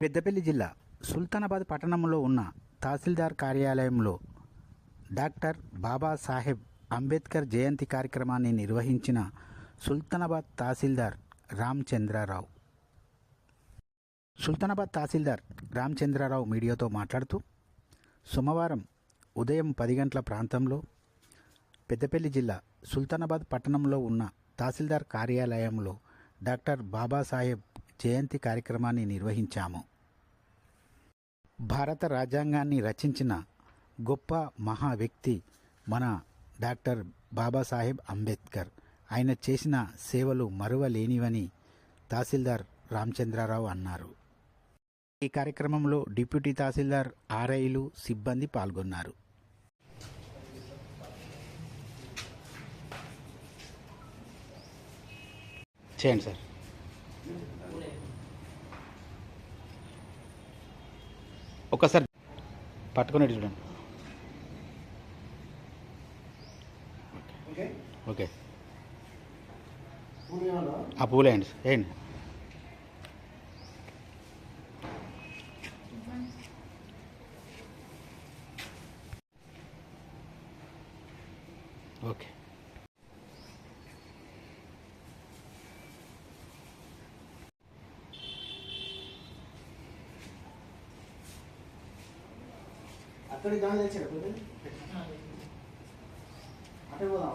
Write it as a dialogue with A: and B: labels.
A: పెద్దపల్లి జిల్లా సుల్తానాబాద్ పట్టణంలో ఉన్న తహసీల్దార్ కార్యాలయంలో డాక్టర్ బాబాసాహెబ్ అంబేద్కర్ జయంతి కార్యక్రమాన్ని నిర్వహించిన సుల్తానాబాద్ తహసీల్దార్ రామచంద్రారావు. సుల్తానాబాద్ తహసీల్దార్ రామచంద్రారావు మీడియాతో మాట్లాడుతూ సోమవారం ఉదయం పది గంటల ప్రాంతంలో పెద్దపల్లి జిల్లా సుల్తానాబాద్ పట్టణంలో ఉన్న తహసీల్దార్ కార్యాలయంలో డాక్టర్ బాబాసాహెబ్ జయంతి కార్యక్రమాన్ని నిర్వహించాము. భారత రాజ్యాంగాన్ని రచించిన గొప్ప మహా వ్యక్తి మన డాక్టర్ బాబాసాహెబ్ అంబేద్కర్. ఆయన చేసిన సేవలు మరువలేనివని తహసీల్దార్ రామచంద్రారావు అన్నారు. ఈ కార్యక్రమంలో డిప్యూటీ తహసీల్దార్ ఆర్ఐలు సిబ్బంది పాల్గొన్నారు. చేయండి సార్. ఒక్కసారి పట్టుకుని చూడండి. ఓకే. ఆ పూలు వేయండి వేయండి ఓకే.
B: అక్కడికి దాని తెచ్చారు అటే పోదాం.